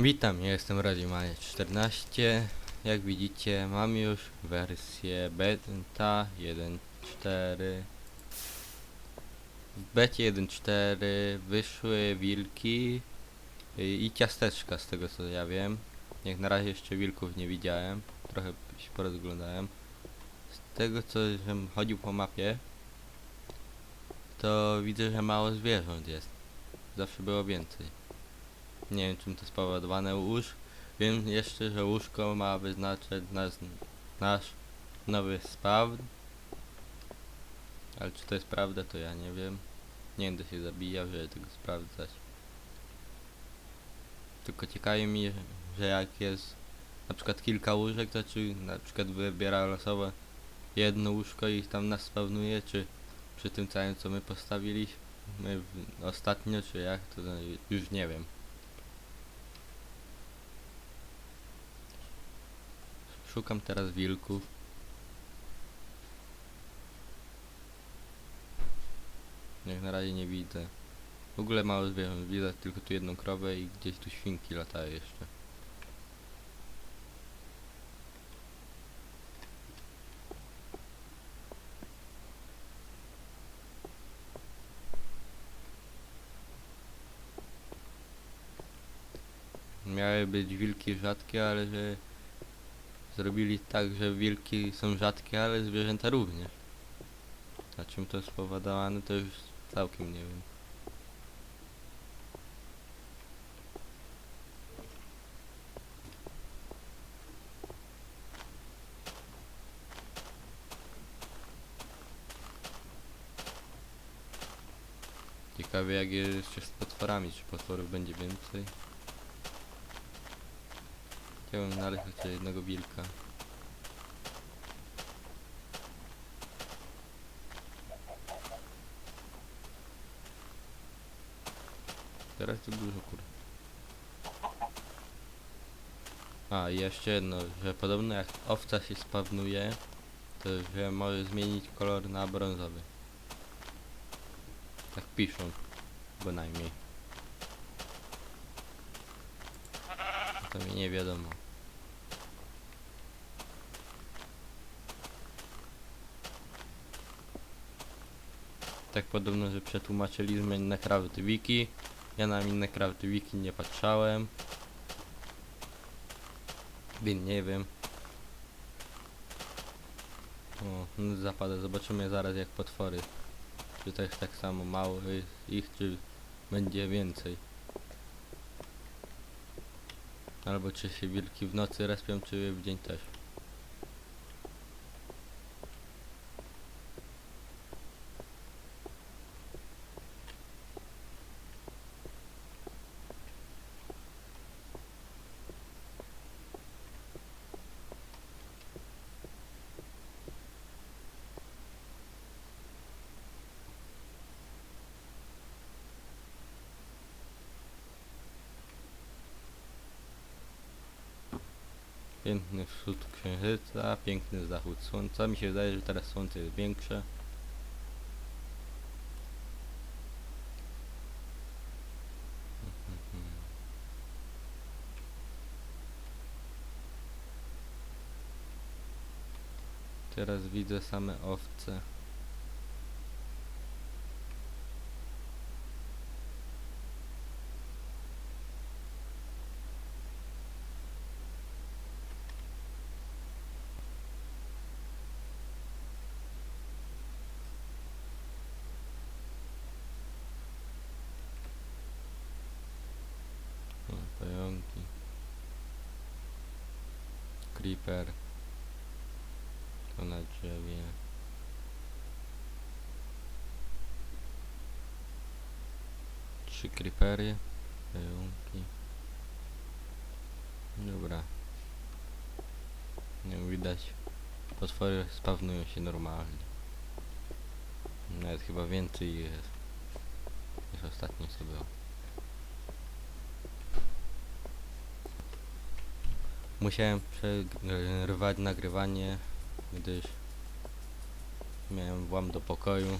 Witam, ja jestem Radzimaje 14. Jak widzicie, mam już wersję beta 1.4. W becie 1.4 wyszły wilki i ciasteczka z tego co ja wiem. Jak na razie jeszcze wilków nie widziałem, trochę się porozglądałem. Z tego co żem chodził po mapie, to widzę, że mało zwierząt jest. Zawsze było więcej. Nie wiem czym to spowodowane łóż. Wiem jeszcze, że łóżko ma wyznaczać nas, nasz nowy spawn. Ale czy to jest prawda, to ja nie wiem. Nie będę się zabijał, żeby tego sprawdzać. Tylko ciekawi mi, że jak jest na przykład kilka łóżek, to czy na przykład wybiera losowo jedno łóżko i tam nas spawnuje, czy przy tym całym co my postawiliśmy ostatnio, czy jak, to już nie wiem. Szukam teraz wilków. Jak na razie nie widzę. W ogóle mało zwierząt. Widzę tylko tu jedną krowę i gdzieś tu świnki latają jeszcze. Miały być wilki rzadkie, ale że zrobili tak, że wilki są rzadkie, ale zwierzęta również. A czym to jest spowodowane, to już całkiem nie wiem. Ciekawe jak jest z potworami, czy potworów będzie więcej. Chciałem znaleźć chociaż jednego wilka. Teraz to dużo kur. A i jeszcze jedno, że podobno jak owca się spawnuje, to że może zmienić kolor na brązowy. Tak piszą, bynajmniej. To mi nie wiadomo. Tak podobno, że przetłumaczyli z Minecraft Wiki. Ja na Minecraft Wiki nie patrzałem. Więc nie wiem. O, no zapada. Zobaczymy zaraz jak potwory. Czy też tak samo mało ich, czy będzie więcej. Albo czy się wilki w nocy respią, czy w dzień też. Piękny wschód księżyca, piękny zachód słońca. Mi się wydaje, że teraz słońce jest większe. Teraz widzę same owce. O, Pająki. Creeper. To na drzewie. Trzy creepery. Pająki. Dobra. Nie widać. Potwory spawnują się normalnie. Nawet chyba więcej jest. Niż ostatnio co było. Musiałem przerwać nagrywanie, gdyż miałem włam do pokoju.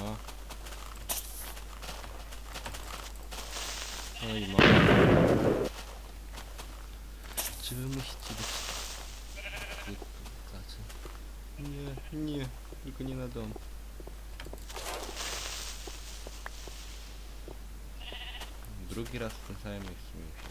Aha. No i mam. Czy wy musicie być... Tacy? Nie, nie, tylko nie na dom. Drugi raz w tym samym miejscu mi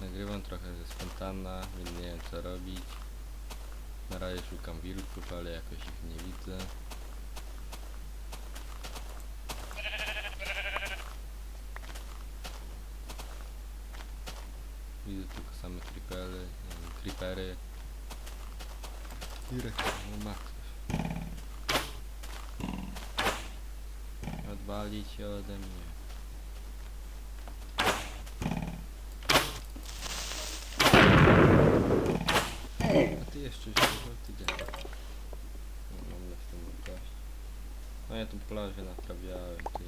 Nagrywam trochę ze spontana, więc nie wiem co robić. Na razie szukam wilków, ale jakoś ich nie widzę. Widzę tylko same creepery, creepery. Irek, no ma ktoś. Odwalić się ode mnie. A ty jeszcze żywo, ty gdzie? Nie mam na tym gość. Plażę naprawiałem, ty,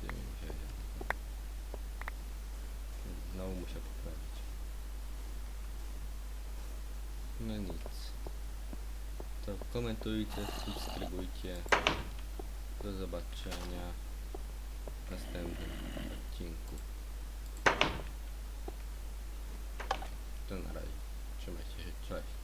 ty mi wzięli. Znowu muszę poprawić. No nic. To komentujcie, subskrybujcie. Do zobaczenia w następnym odcinku. To na razie. Trzymajcie się, cześć.